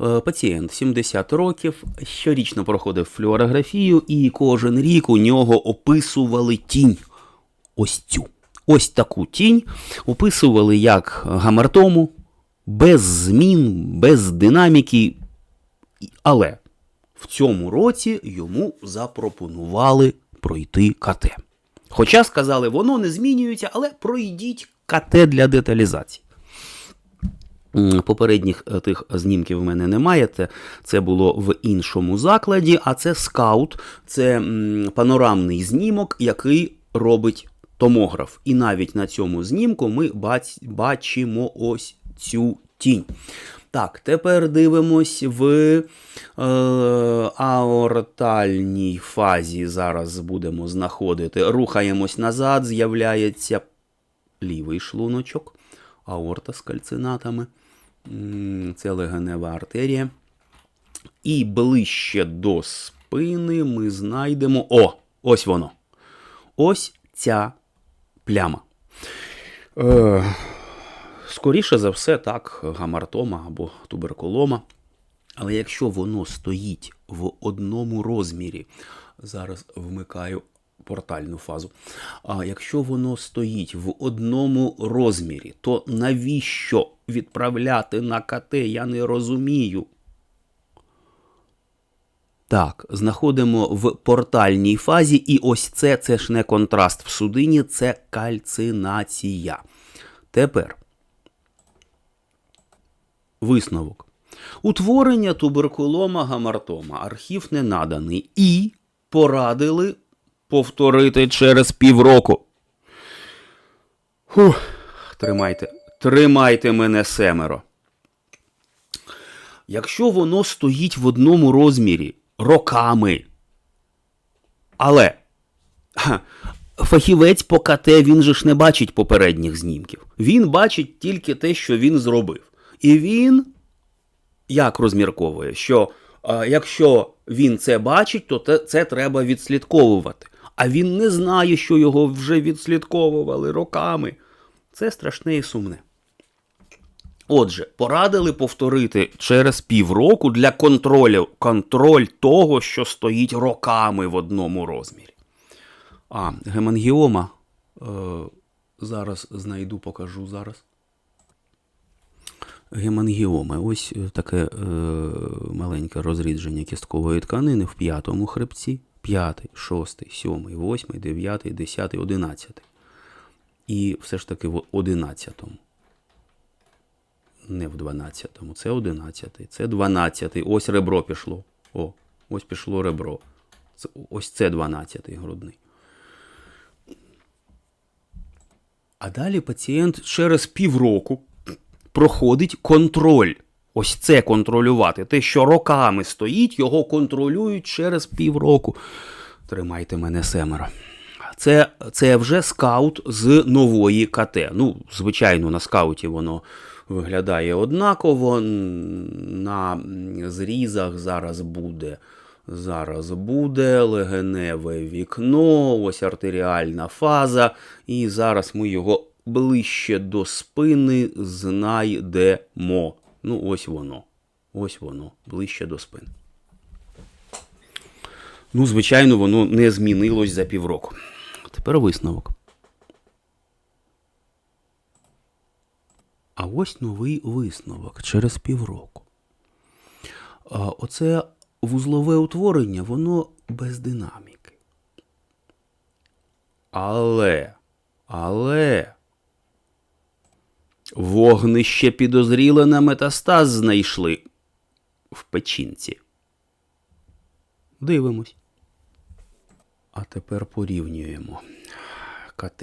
Е, Пацієнт 70 років, щорічно проходив флюорографію, і кожен рік у нього описували тінь. Ось цю. Ось таку тінь описували як гамартому, без змін, без динаміки. Але в цьому році йому запропонували пройти КТ. Хоча сказали, воно не змінюється, але пройдіть КТ для деталізації. Попередніх е, тих знімків в мене немає. Це, це було в іншому закладі, а це скаут, це панорамний знімок, який робить томограф. І навіть на цьому знімку ми бачимо ось цю тінь. Так, тепер дивимось в е, аортальній фазі. Зараз будемо знаходити. Рухаємось назад, з'являється лівий шлуночок, аорта з кальцинатами. Це легенева артерія. І ближче до спини ми знайдемо. О! Ось воно. Ось ця пляма. Е, скоріше за все, так, гамартома або туберкулома. Але якщо воно стоїть в одному розмірі, зараз вмикаю портальну фазу. А якщо воно стоїть в одному розмірі, то навіщо відправляти на КТ? Я не розумію. Так, знаходимо в портальній фазі, і ось це, це ж не контраст в судині, це кальцинація. Тепер висновок. Утворення туберкулома гамартома. Архів не наданий. І порадили повторити через півроку. Фух, тримайте, тримайте мене семеро. Якщо воно стоїть в одному розмірі роками. Але ха, фахівець по КТ він же ж не бачить попередніх знімків. Він бачить тільки те, що він зробив. І він як розмірковує, що е, якщо він це бачить, то те, це треба відслідковувати. А він не знає, що його вже відслідковували роками. Це страшне і сумне. Отже, порадили повторити через півроку для контролю контроль того, що стоїть роками в одному розмірі. А, гемангіома. Е, зараз знайду, покажу зараз. Гемангіоми. Ось е, таке е, маленьке розрідження кісткової тканини в п'ятому хребці. П'ятий, шостий, сьомий, восьмий, дев'ятий, десятий, одинадцятий. І все ж таки в одинадцятому. Не в дванадцятому, це одинадцятий, це дванадцятий. Ось ребро пішло. О, ось пішло ребро. Ось це дванадцятий грудний. А далі пацієнт через півроку проходить контроль. Ось це контролювати. Те, що роками стоїть, його контролюють через півроку. Тримайте мене семеро. Це, це вже скаут з нової КТ. Ну, звичайно, на скауті воно виглядає однаково. На зрізах зараз буде. Зараз буде легеневе вікно, ось артеріальна фаза, і зараз ми його ближче до спини знайдемо. Ну, ось воно. Ось воно, ближче до спини. Ну, звичайно, воно не змінилось за півроку. Тепер висновок. А ось новий висновок через півроку. Оце вузлове утворення, воно без динаміки. Але, але вогнище підозріле на метастаз знайшли в печінці. Дивимось. А тепер порівнюємо КТ.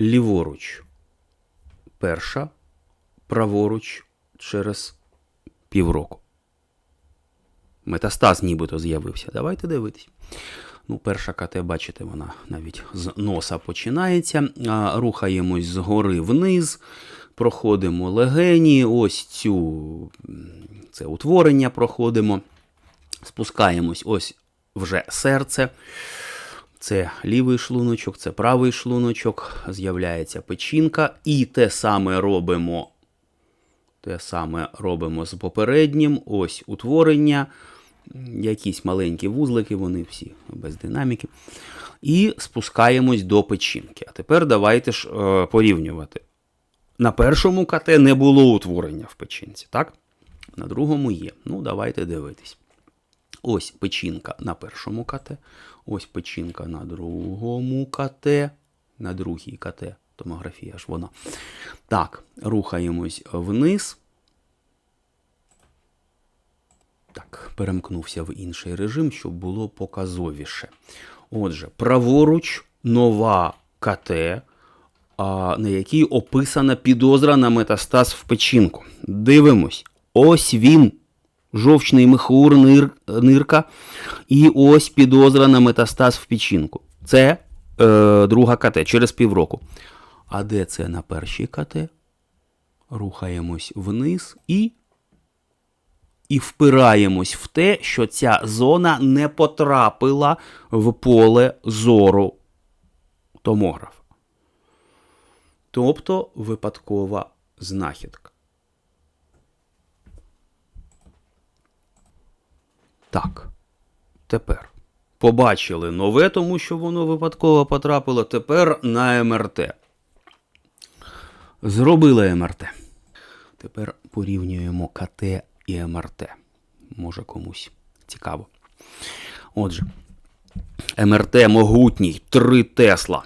Ліворуч перша, праворуч через півроку. Метастаз нібито з'явився. Давайте дивитись. Ну, перша КТ, бачите, вона навіть з носа починається. Рухаємось згори вниз, проходимо легені, ось цю це утворення проходимо. Спускаємось ось вже серце. Це лівий шлуночок, це правий шлуночок, з'являється печінка. І те саме робимо Те саме робимо з попереднім. Ось утворення. Якісь маленькі вузлики, вони всі без динаміки. І спускаємось до печінки. А тепер давайте ж е, порівнювати. На першому КТ не було утворення в печінці, так? На другому є. Ну, давайте дивитись. Ось печінка на першому КТ, ось печінка на другому КТ, на другій КТ, томографія ж вона. Так, рухаємось вниз. Так, перемкнувся в інший режим, щоб було показовіше. Отже, праворуч нова КТ, на якій описана підозра на метастаз в печінку. Дивимось. Ось він. Жовчний мехур, нир, нирка. І ось підозра на метастаз в печінку. Це е, друга КТ через півроку. А де це на першій КТ? Рухаємось вниз і і впираємось в те, що ця зона не потрапила в поле зору томографа. Тобто випадкова знахідка. Так. Тепер побачили нове, тому що воно випадково потрапило. Тепер на МРТ. Зробили МРТ. Тепер порівнюємо КТ і МРТ. Може комусь цікаво. Отже, МРТ могутній 3 Тесла.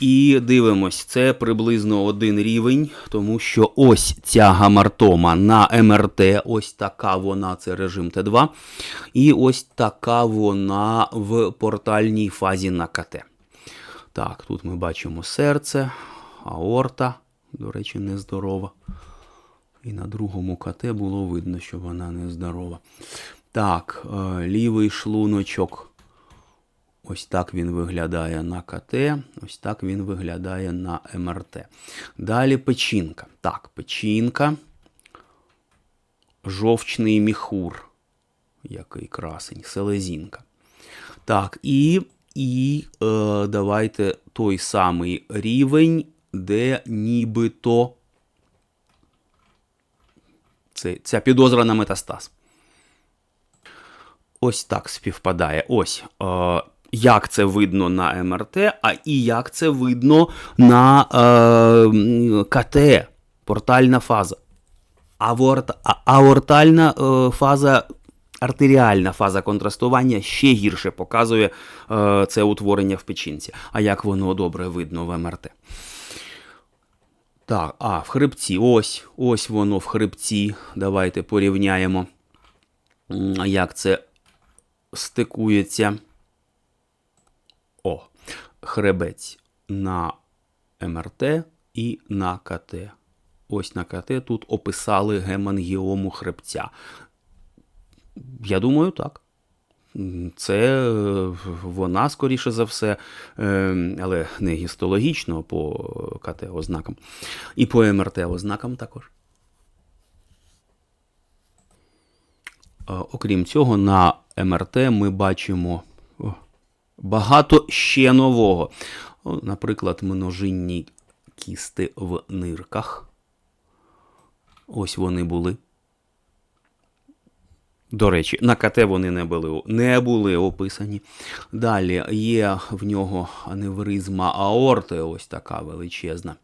І дивимось, це приблизно один рівень, тому що ось ця гамартома на МРТ, ось така вона, це режим Т2. І ось така вона в портальній фазі на КТ. Так, тут ми бачимо серце, аорта, до речі, нездорова. І на другому КТ було видно, що вона нездорова. Так, е, лівий шлуночок. Ось так він виглядає на КТ, ось так він виглядає на МРТ. Далі печінка. Так, печінка. Жовчний міхур. Який красень, селезінка. Так, і і е, давайте той самий рівень, де нібито це, ця підозра на метастаз. Ось так співпадає. Ось. Е, як це видно на МРТ, а і як це видно на е, КТ, портальна фаза. Аорт, а, аортальна е, фаза, артеріальна фаза контрастування ще гірше показує е, це утворення в печінці. А як воно добре видно в МРТ? Так, а, в хребці. Ось, ось воно в хребці. Давайте порівняємо, як це стикується. О, хребець на МРТ і на КТ. Ось на КТ тут описали гемангіому хребця. Я думаю, так. Це е, вона, скоріше за все, е, але не гістологічно по КТ ознакам. І по МРТ ознакам також. Окрім цього, на МРТ ми бачимо багато ще нового. Наприклад, множинні кісти в нирках. Ось вони були. До речі, на КТ вони не були не були описані. Далі є в нього аневризма аорти, ось така величезна.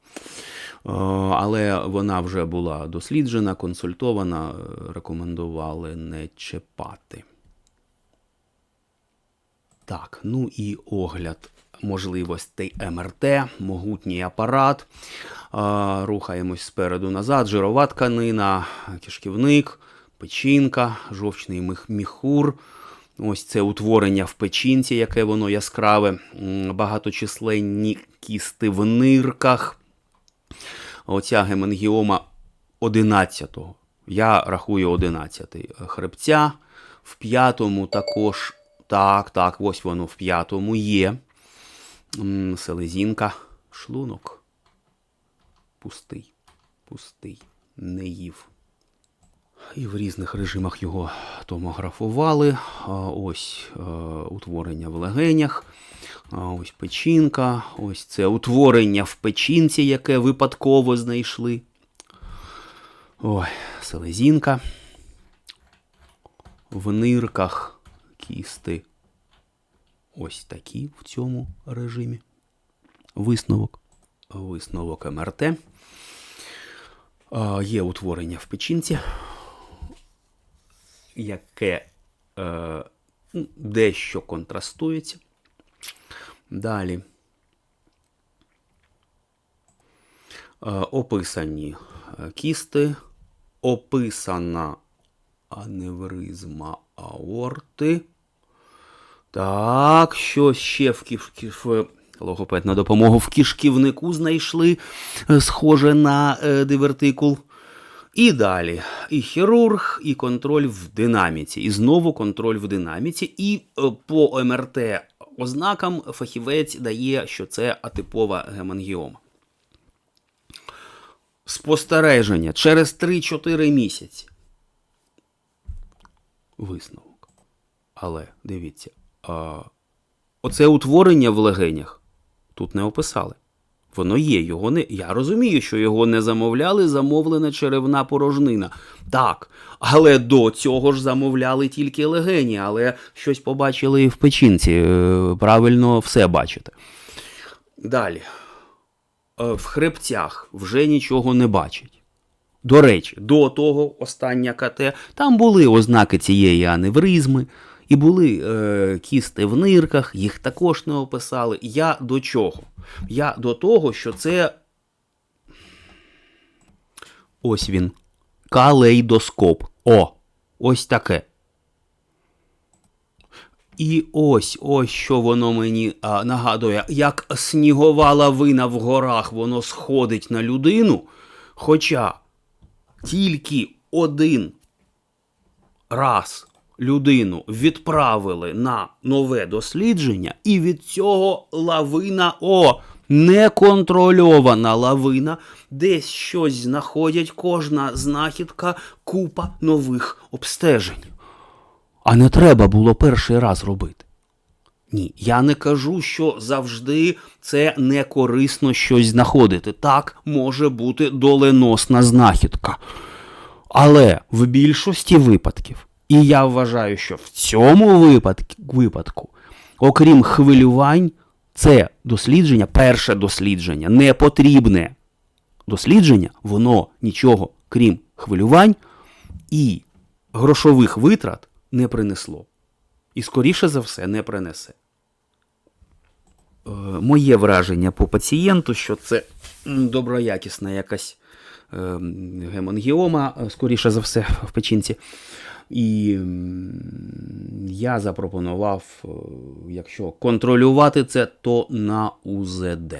Але вона вже була досліджена, консультована, рекомендували не чіпати. Так, ну і огляд можливостей МРТ, могутній апарат. Рухаємось спереду назад, жирова тканина, кишківник, печінка, жовчний міхур. Ось це утворення в печінці, яке воно яскраве, багаточисленні кісти в нирках. Оця геменгіома 11-го. Я рахую 11-й хребця. В п'ятому також так, так, ось воно в п'ятому є. Селезінка, шлунок. Пустий, пустий, не їв. І в різних режимах його томографували. Ось е, утворення в легенях, ось печінка, ось це утворення в печінці, яке випадково знайшли. Ой, селезінка. В нирках кісти. Ось такі в цьому режимі. Висновок. Висновок МРТ. Є утворення в печінці, яке е, ну, дещо контрастується. Далі. Е, описані кісти, описана аневризма аорти. Так, що ще в кішків логопед на допомогу в кишківнику знайшли, е, схоже на е, дивертикул. І далі. І хірург, і контроль в динаміці. І знову контроль в динаміці. І е, по МРТ ознакам фахівець дає, що це атипова гемангіома. Спостереження через 3-4 місяці. Висновок. Але дивіться, а, оце утворення в легенях тут не описали. Воно є, його не. Я розумію, що його не замовляли, замовлена черевна порожнина. Так, але до цього ж замовляли тільки легені, але щось побачили і в печінці. Е, Правильно все бачите. Далі. Е, В хребцях вже нічого не бачать. До речі, до того остання КТ там були ознаки цієї аневризми, і були е, кісти в нирках, їх також не описали. Я до чого? Я до того, що це. Ось він. Калейдоскоп. О! Ось таке. І ось ось що воно мені а, нагадує, як снігова лавина в горах, воно сходить на людину. Хоча тільки один раз людину відправили на нове дослідження, і від цього лавина о, неконтрольована лавина, десь щось знаходять, кожна знахідка, купа нових обстежень. А не треба було перший раз робити. Ні, я не кажу, що завжди це не корисно щось знаходити. Так може бути доленосна знахідка. Але в більшості випадків, і я вважаю, що в цьому випадку, окрім хвилювань, це дослідження, перше дослідження, не потрібне дослідження, воно нічого, крім хвилювань і грошових витрат не принесло. І, скоріше за все, не принесе. Е, Моє враження по пацієнту, що це доброякісна якась е, м, гемангіома, е, скоріше за все, в печінці. І я запропонував, е, якщо контролювати це, то на УЗД.